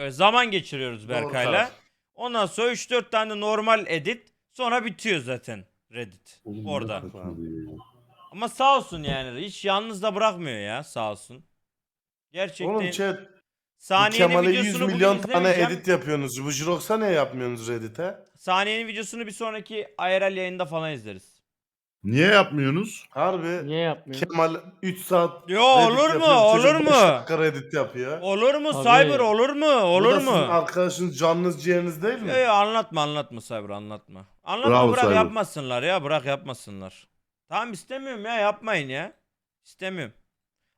Böyle zaman geçiriyoruz Berkay'la. Ondan sonra 3-4 tane normal edit. Sonra bitiyor zaten Reddit. Oğlum, Orada. Ama sağ olsun yani. Hiç yalnız da bırakmıyor ya sağ olsun. Gerçekten. Oğlum chat. Saniyenin Kemal'e 100 videosunu milyon bugün tane izlemeyeceğim. edit yapıyorsunuz. Bu Jirox'a ne yapmıyorsunuz Reddit'e? Saniyenin videosunu bir sonraki IRL yayında falan izleriz. Niye yapmıyorsunuz? Harbi. Niye yapmıyor? Kemal 3 saat Yo, olur mu? yapıyor, çocuk Olur beş mu? dakika Reddit yapıyor. Olur mu Abi. Cyber olur mu? Bu Olur da mu? sizin arkadaşınız canınız ciğeriniz değil mi? Yo, anlatma anlatma Cyber anlatma. Anlatma Bravo bırak Cyber. yapmasınlar ya bırak yapmasınlar. Tamam istemiyorum ya yapmayın ya. İstemiyorum.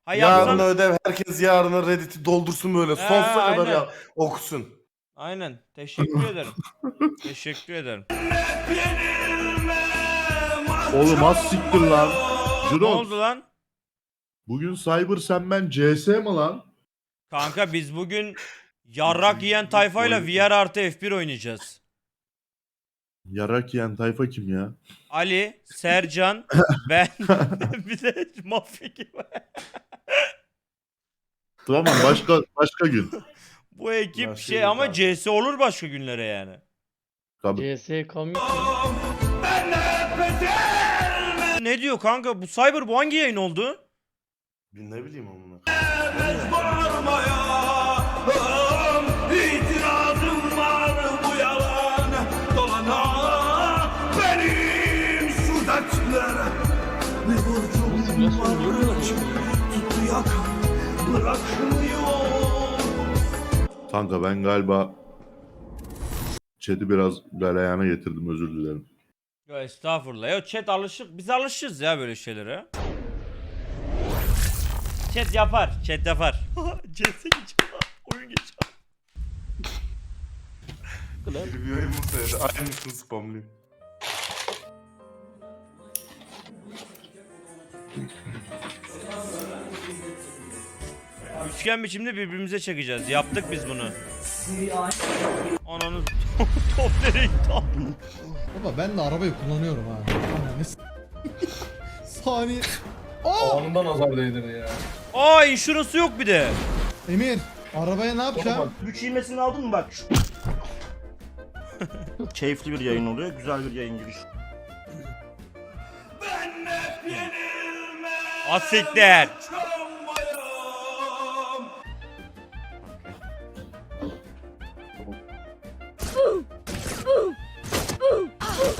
Ha Yarın yapsam... ödev herkes yarına Reddit'i doldursun böyle. He, Sonsuza kadar aynen. ya, okusun. Aynen. Teşekkür ederim. Teşekkür ederim. Oğlum az siktir lan. Ne oldu lan? Bugün Cyber sen ben CS mi lan? Kanka biz bugün yarrak yiyen tayfayla VR artı F1 oynayacağız. Yarak yiyen tayfa kim ya? Ali, Sercan, ben bir de mafya gibi. Tamam başka başka gün. Bu ekip Ya şey ama yok CS olur başka günlere yani. Tabii. CS komik. Ne diyor kanka? Bu Cyber bu hangi yayın oldu? Bir ne bileyim amına. Kanka ben galiba chat'i biraz galeyana getirdim özür dilerim. Ya estağfurullah. Ya chat alışık. Biz alışırız ya böyle şeylere. Chat yapar. Chat yapar. CS geçiyor. Oyun geçiyor. Bir oyun mu söyledi? Aynısını spamlıyor. Üçgen biçimde birbirimize çekeceğiz. Yaptık biz bunu. Ananı top nereye gitti? Baba ben de arabayı kullanıyorum ha. Ananı s- Saniye. Aa! Anında nazar değdirdi ya. Aa inşurası yok bir de. Emir, arabaya ne yapacağım? Güç ivmesini aldın mı bak? Keyifli bir yayın oluyor. Güzel bir yayın giriş. Asiktir.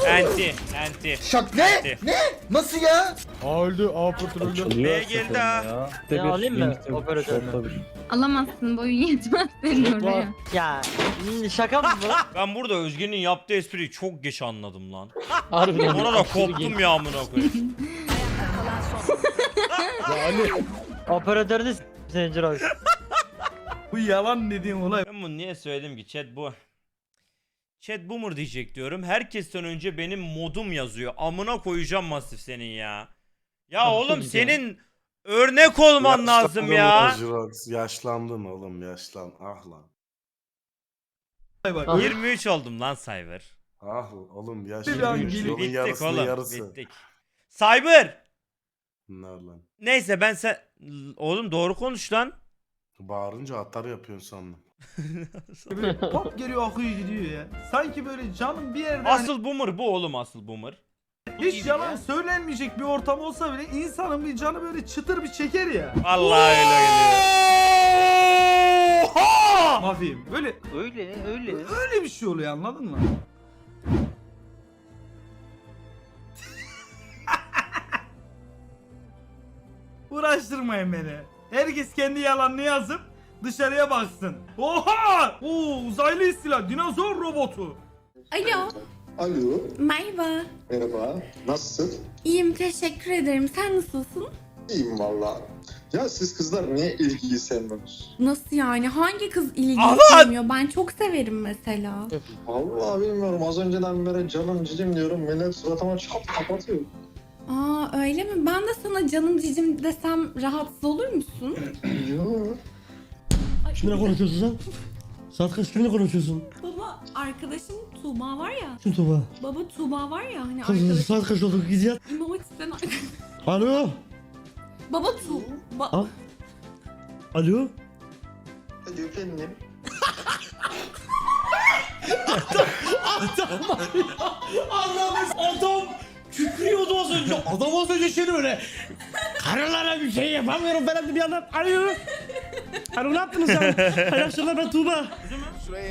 Enti, enti. Şak ne? enti. Ne? Nasıl ya? Aa öldü, aa pırtır öldü. Neye geldi ha? Ya alayım mı operatörünü? Alamazsın boyun yetmez senin oraya. Ya hmm, şaka mı bu? Ben burada Özge'nin yaptığı espriyi çok geç anladım lan. Harbiden. Ona da koptum ya amına koyayım. Ya Ali, Operatörünü s- Jirox. Bu yalan dediğin olay. Ben bunu niye söyledim ki chat bu. Chat boomer diyecek diyorum. Herkesten önce benim modum yazıyor. Amına koyacağım masif senin ya. Ya oğlum senin örnek olman lazım ya. lan Jirox. Yaşlandın oğlum yaşlan. Ah lan. Ah. 23 oldum lan Cyber. Ah oğlum Bir an yaşlandın. gelip- Yolun Bittik yarısının oğlum. yarısı. Bittik. Cyber. Bunlar lan. Neyse ben sen... Oğlum doğru konuş lan. Bağırınca atar yapıyorsun sandım. Böyle pop geliyor akıyor gidiyor ya. Sanki böyle canım bir yerde hani Asıl boomer bu oğlum asıl boomer. hiç yalan söylenmeyecek bir ortam olsa bile insanın bir canı böyle çıtır bir çeker ya. Vallahi öyle geliyor. Mafiyim. Böyle Öyle öyle. öyle bir şey oluyor anladın mı? Uğraştırmayın beni. Herkes kendi yalanını yazıp dışarıya baksın. Oha! Oo uzaylı istila, dinozor robotu. Alo, Alo, merhaba. merhaba. Nasılsın? İyiyim, teşekkür ederim. Sen nasılsın? İyiyim valla. Ya siz kızlar niye ilgiyi sevmiyorsunuz? Nasıl yani? Hangi kız ilgi Aman! sevmiyor? Ben çok severim mesela. Vallahi bilmiyorum. Az önceden beri canım cicim diyorum. Millet suratıma çap kapatıyor. Aa öyle mi? Ben de sana canım cicim desem rahatsız olur musun? Yok. Ay, Kiminle konuşuyorsun sen? Saat kaç kiminle konuşuyorsun? Baba arkadaşım Tuğba var ya. Kim Tuba? Baba Tuğba var ya hani Kız arkadaşım. saat kaç oldu git yat. İmam Hatip'ten arkadaş. Alo? Baba Tuğba. Al. Alo? Hadi efendim. Allah'ım adam kükrüyordu az önce. Adam az önce şey böyle. Karılara bir şey yapamıyorum falan bir yandan arıyor. Alo ne yaptınız ya? Hay akşamlar ben Tuğba.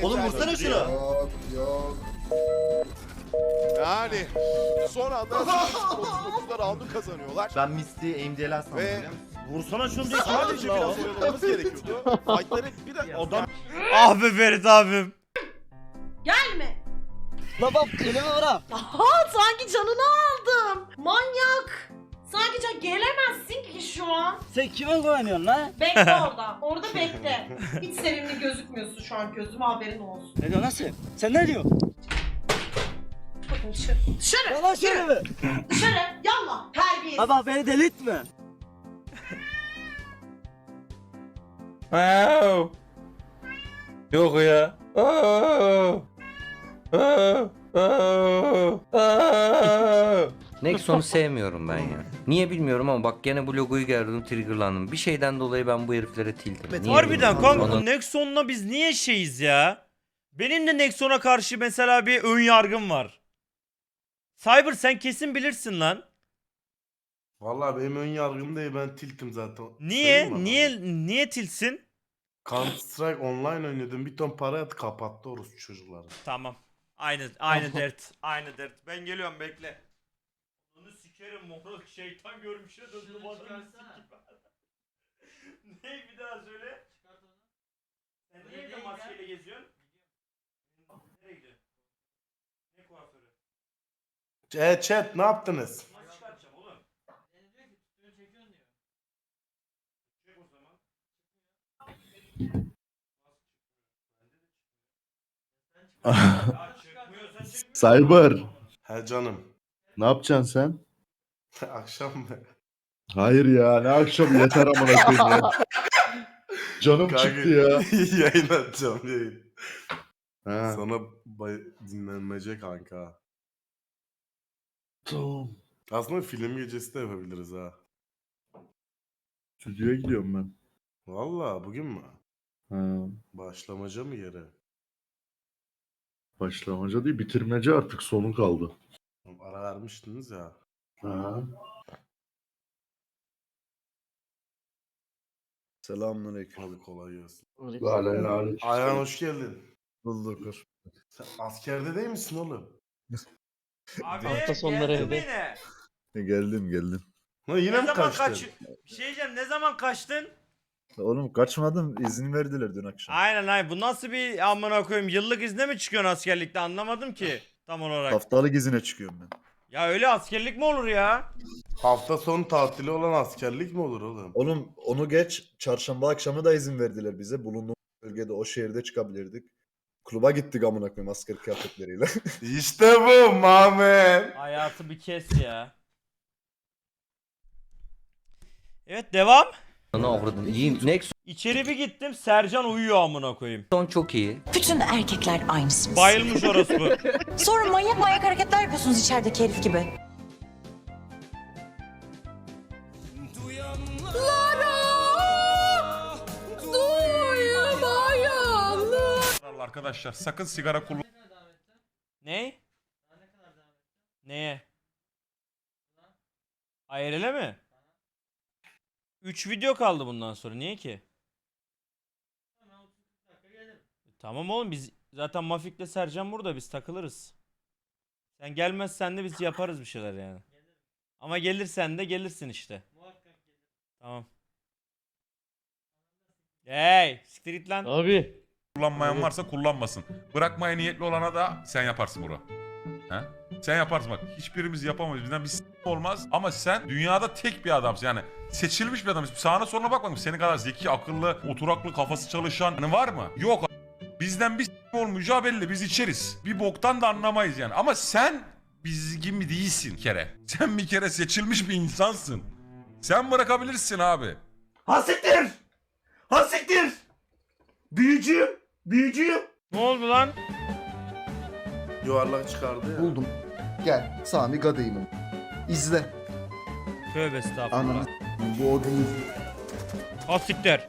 Oğlum vursana şunu. Yani son anda 39'lar roundu kazanıyorlar. Ben Misty'yi AMD'ler sandım Ve-? Vursana şunu diye sadece biraz oyalamamız gerekiyordu. Fightları bir de Adam Ah be Ferit abim. Gelme. Baba elime vura. Aa sanki canını aldım. Manyak. Can gelemezsin ki şu an. Sen kime güveniyorsun lan? Bekle orada. Orada bekle. Hiç sevimli gözükmüyorsun şu an gözüme haberin olsun. Ne diyor nasıl? Sen ne diyorsun? Bakın dışarı. Dışarı. Yalan söyleme. Dışarı. Yallah. Terbiyesiz. Baba beni delirtme. Yok ya. Nexon'u sevmiyorum ben ya. Niye bilmiyorum ama bak gene bu logoyu gördüm triggerlandım. Bir şeyden dolayı ben bu heriflere tildim. Niye Harbiden bilmiyorum. kanka Bana- bu Nexon'la biz niye şeyiz ya? Benim de Nexon'a karşı mesela bir ön yargım var. Cyber sen kesin bilirsin lan. Vallahi benim ön yargım değil ben tiltim zaten. Niye? Söyleyeyim mi Niye niye tilsin? Counter Strike online oynadım bir ton para yat kapattı orospu çocukları. Tamam. Aynı aynı dert. Aynı dert. Ben geliyorum bekle. Onu sikerim moruk şeytan görmüşe döndüm adamı Ne bir daha söyle. Sen niye evde maskeyle geziyorsun? Nereye gidiyorsun? Ne kuaförü? E chat ne yaptınız? Nasıl çıkartacağım oğlum? Çek o zaman. Ya çıkmıyorsa çıkmıyor. Cyber. He canım. Ne yapacaksın sen? Akşam mı? Hayır ya ne akşam yeter amına koyayım ya. Canım Kanka, çıktı ya. yayın atacağım yayın. Ha. Sana bay- dinlenmece kanka. Tamam. Aslında film gecesi de yapabiliriz ha. Stüdyoya gidiyorum ben. Valla bugün mü? Ha. Başlamaca mı yere? Başlamaca değil bitirmece artık sonu kaldı. Ara vermiştiniz ya. Ha. Selamünaleyküm. Hadi kolay gelsin. Lale Ayhan hoş geldin. Bulduk. Sen askerde değil misin oğlum? Abi Hafta sonları geldin evde. yine. Geldim geldim. Ha yine Ne mi zaman kaçtın? kaç... Bir şey diyeceğim ne zaman kaçtın? Oğlum kaçmadım izin verdiler dün akşam. Aynen aynen bu nasıl bir amına koyayım yıllık izne mi çıkıyorsun askerlikte anlamadım ki tam olarak. Haftalık izine çıkıyorum ben. Ya öyle askerlik mi olur ya? Hafta sonu tatili olan askerlik mi olur oğlum? Oğlum onu geç çarşamba akşamı da izin verdiler bize. Bulunduğumuz bölgede o şehirde çıkabilirdik. Kluba gittik amına koyayım asker kıyafetleriyle. İşte bu Mehmet. Hayatı bir kes ya. Evet devam. Ana avradın. İyi. Nexon İçeri bir gittim Sercan uyuyor amına koyayım. çok iyi. Bütün erkekler aynısınız. Bayılmış orospu. Sonra manyak manyak hareketler yapıyorsunuz içerideki herif gibi. Arkadaşlar sakın sigara kullan. ne? Neye? IRL'e mi? 3 video kaldı bundan sonra. Niye ki? Tamam oğlum biz zaten Mafik'le Sercan burada biz takılırız. Sen gelmezsen de biz yaparız bir şeyler yani. Ama gelirsen de gelirsin işte. Tamam. Hey, siktir git lan. Abi. Kullanmayan varsa kullanmasın. Bırakmaya niyetli olana da sen yaparsın bro. He? Sen yaparsın bak. Hiçbirimiz yapamayız. Bizden bir s- olmaz. Ama sen dünyada tek bir adamsın. Yani seçilmiş bir adamsın. Sağına soluna bakmadım. Senin kadar zeki, akıllı, oturaklı, kafası çalışan hani var mı? Yok. Bizden bir s- olmayacağı belli. Biz içeriz. Bir boktan da anlamayız yani. Ama sen biz gibi değilsin bir kere. Sen bir kere seçilmiş bir insansın. Sen bırakabilirsin abi. Hasiktir! Hasiktir! Büyücüyüm! Büyücüyüm! Ne oldu lan? Yuvarlak çıkardı ya. Buldum. Gel Sami Gadeyim'im. İzle. Tövbe estağfurullah. Bu o değil. Ha siktir.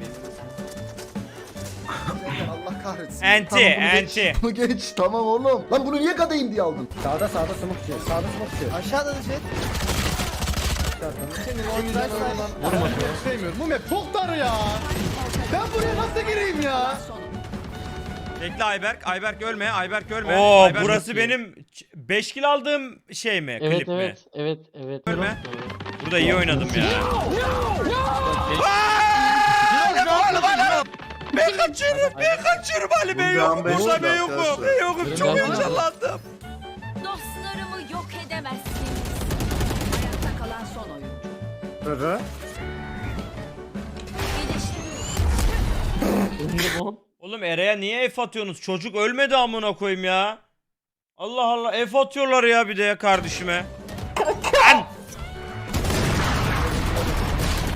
Allah kahretsin. Enti, Tamam, bunu geç. enti. Bunu geç tamam oğlum. Lan bunu niye kadayım diye aldın? Sağda sağda smoke içiyor. Sağda smoke içiyor. Aşağıda da jet. Sevmiyorum. Bu map çok dar ya. Ben buraya nasıl gireyim ya? Bekle Ayberk. Ayberk ölme. Ayberk ölme. Oo Ayberk burası benim 5 kill aldığım şey mi? klip mi? evet evet. Ölme. Burada iyi oynadım ya. Ben kaçıyorum, ben kaçıyorum Ali Bey yok. Buradan beş Burada ben dakika yokum, ben yokum. Çok heyecanlandım. Dostlarımı yok edemezsiniz. Hayatta kalan son oyun. Oğlum Ere'ye niye F atıyorsunuz? Çocuk ölmedi amına koyayım ya. Allah Allah F atıyorlar ya bir de ya kardeşime.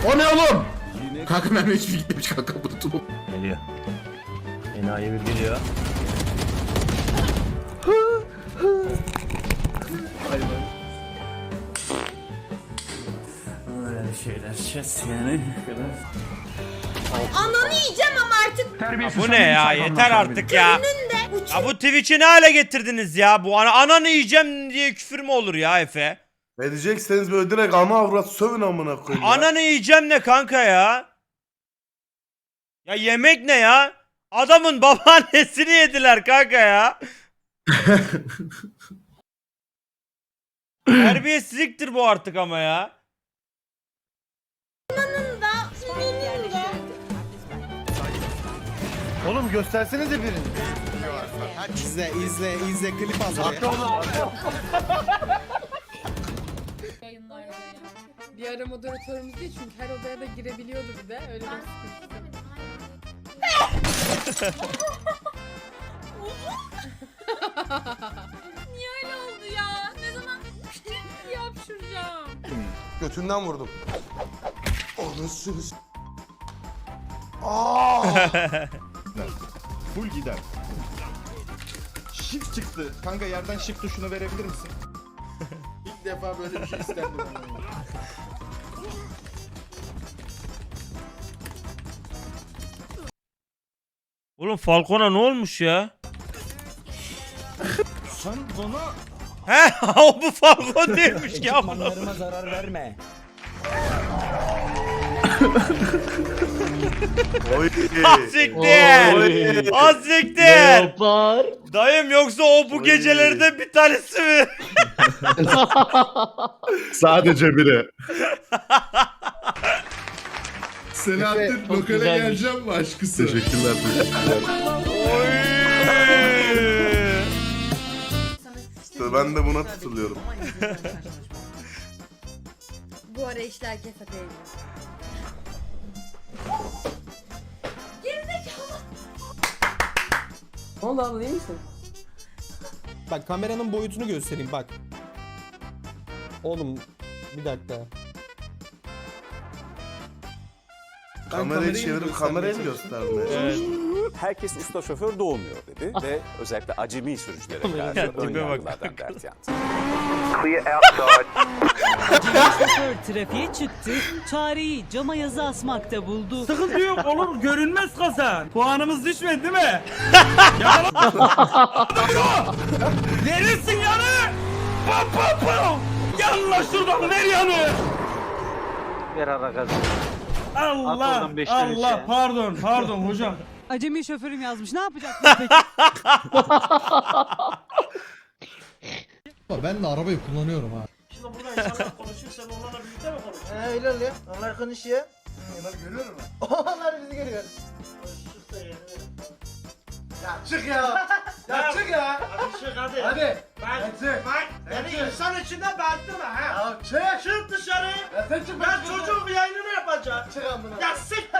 O ne oğlum? Kanka ben hiçbir gitmemiş kanka bunu tutup. Geliyor. Enayi bir geliyor. Öyle şeyler şes yani. Ananı yiyeceğim ama artık. Ya bu ne ya yeter artık ya. Ya bu Twitch'i ne hale getirdiniz ya? Bu ana ananı yiyeceğim diye küfür mü olur ya Efe? Ne diyecekseniz böyle direkt ama avrat sövün amına koyayım ya. Ananı yiyeceğim ne kanka ya? Ya yemek ne ya? Adamın babaannesini yediler kanka ya. Terbiyesizliktir bu artık ama ya. Oğlum göstersenize birini. İzle izle izle klip al. Bir ara moderatörümüz değil çünkü her odaya da girebiliyordu bir de öyle bir Niye öyle oldu ya? Ne zaman yapşıracağım? Götünden vurdum. Anasını s- Full gider. Shift çıktı. Kanka yerden shift tuşunu verebilir misin? İlk defa böyle bir şey isterdim. Oğlum Falcon'a ne olmuş ya? Sen bana He o bu Falcon değilmiş ki amına. zarar verme. Oy. Aziktir. Aziktir. Dayım yoksa o bu gecelerden bir tanesi mi? Sadece biri. Selahattin lokale geleceğim mi aşkısı? Teşekkürler. teşekkürler. Oy. İşte ben de buna tutuluyorum. Bu ara işler kesat eğiliyor. Ne oldu abla iyi misin? Bak kameranın boyutunu göstereyim bak. Oğlum bir dakika. Kamerayı çevirip kamerayı mı göstermeye? Evet. Herkes usta şoför doğmuyor dedi ve özellikle acemi sürücülere karşı ön yargılardan dert yandı. Şoför trafiğe çıktı. Çareyi cama yazı asmakta buldu. Sıkıntı yok olur görünmez kazan. Puanımız düşmedi değil mi? Yakala. Verirsin yanı. Pam pam pam. Yanla şuradan ver yanı. Ver ara gazı. Allah oradan Allah şey. pardon pardon hocam. Acemi şoförüm yazmış. Ne yapacak peki? Ben de arabayı kullanıyorum ha. Şimdi burada insanlar konuşuyor sen onlarla birlikte mi konuşuyorsun? He öyle oluyor. Onlar konuşuyor. Onlar görüyor mu? Onlar bizi görüyor. Ya çık ya. ya çık ya. Hadi çık hadi. Hadi. Bak, çık. Bak. Beni insan içinde bağırtma ha. Ya çık. Çık dışarı. Ya sen çık. Ben çocuğun yayınını yapacağım. Çık amına. Ya sik